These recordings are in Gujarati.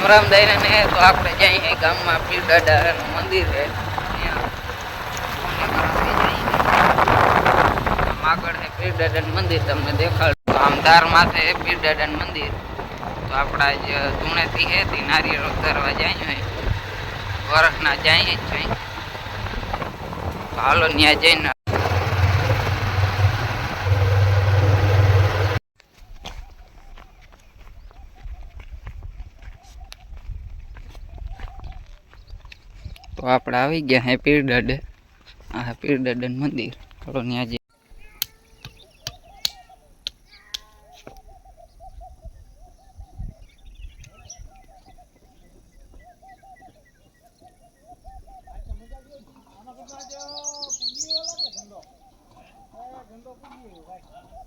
રામ રામ દઈને તો આપણે જઈએ ગામમાં પીર દાદાનું મંદિર છે આગળ છે પીર દાદાનું મંદિર તમને દેખાડું. આમ ધાર માથે છે પીર દાદાનું મંદિર. તો આપણા જે ધૂણેથી હે તે નારિયેળ ઉતારવા જાય હોય વરસના જાય જ હાલો ત્યાં જઈને તો આપણે આવી ગયા હે પીર દાડે આ પીર દાદાનું મંદિર ચાલો ત્યાં જઈએ પીર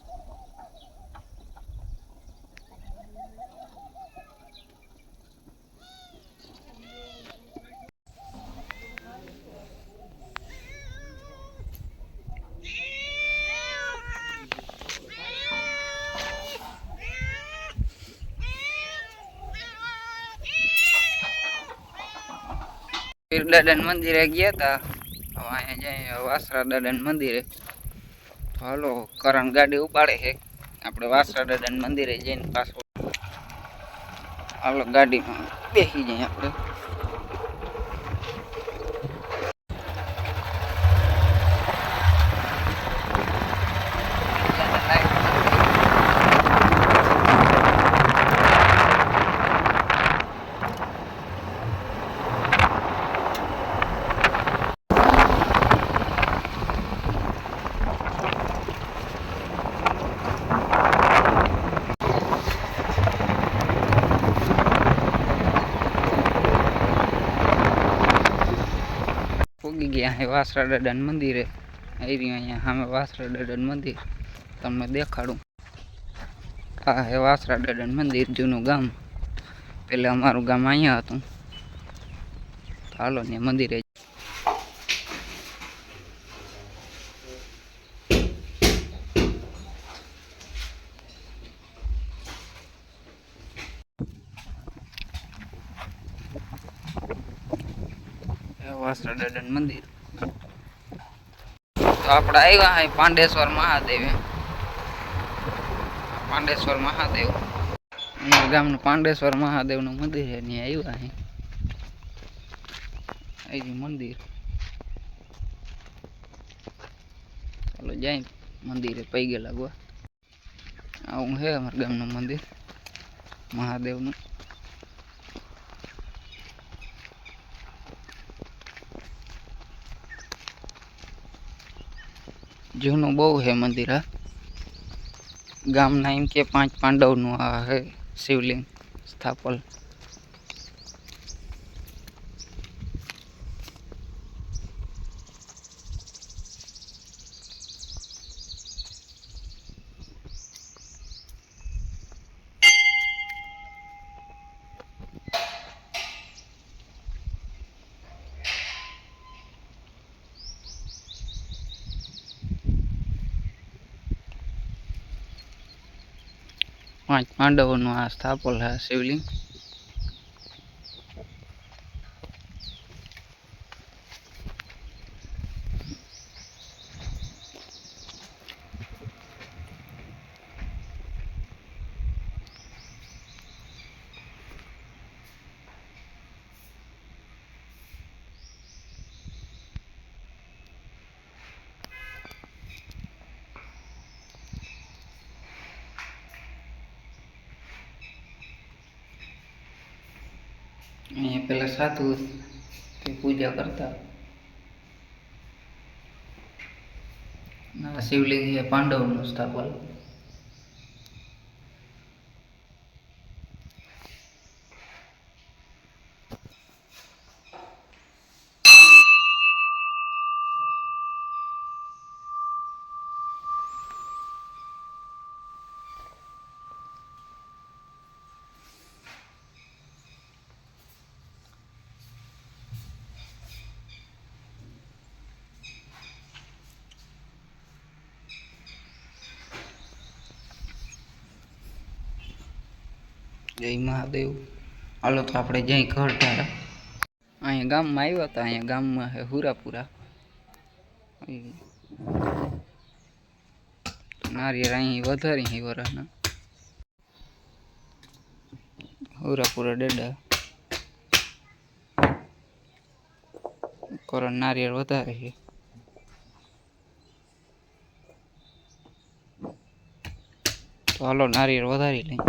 દાદાના મંદિરે ગયા હતા અહીંયા જઈએ વાસરા દાદાના મંદિરે. હાલો, કરણ ગાડી ઉપાડે છે. આપણે વાસરા દાદાના મંદિરે જઈને પાછો. હાલો, ગાડીમાં બેસી જઈએ આપણે. ગયા છે વાસરા દાદાન મંદિરે. આવી રહ્યું અહીંયા સામે વાસરા દાદાન મંદિર. તમને દેખાડું. આ હે વાસરા દાદાન મંદિર, જૂનું ગામ. પહેલાં અમારું ગામ અહીંયા હતું. હાલો ને મંદિરે દાદાનું મંદિર. તો આપણે આવ્યા હા પાંડેશ્વર મહાદેવ. પાંડેશ્વર મહાદેવ. ગામનું પાંડેશ્વર મહાદેવનું મંદિર છે ત્યાં આવ્યા અહીં મંદિર. ચાલો જાય મંદિરે પૈગે લાગવા આવું છે અમારા ગામનું મંદિર, મહાદેવનું. જૂનું બહુ છે મંદિર આ ગામના એમ કે પાંચ પાંડવનું આ હે શિવલિંગ સ્થાપલ પાંચ પાંડવોનું આ સ્થાપલ છે શિવલિંગ. અહીંયા પેલા સાધુ પૂજા કરતા. શિવલિંગ એ પાંડવનું સ્થાપન. જય મહાદેવ. હાલો તો આપણે જઈ ઘર ધારા. અહીંયા ગામમાં આવ્યા હતા, અહીંયા ગામમાં હે હુરાપુરા. નારિયેળ અહીં વધારી હી વરાના હુરાપુરા ડેડા. કરણ નારિયેળ વધારે છે તો હાલો નારિયેળ વધારી લઈ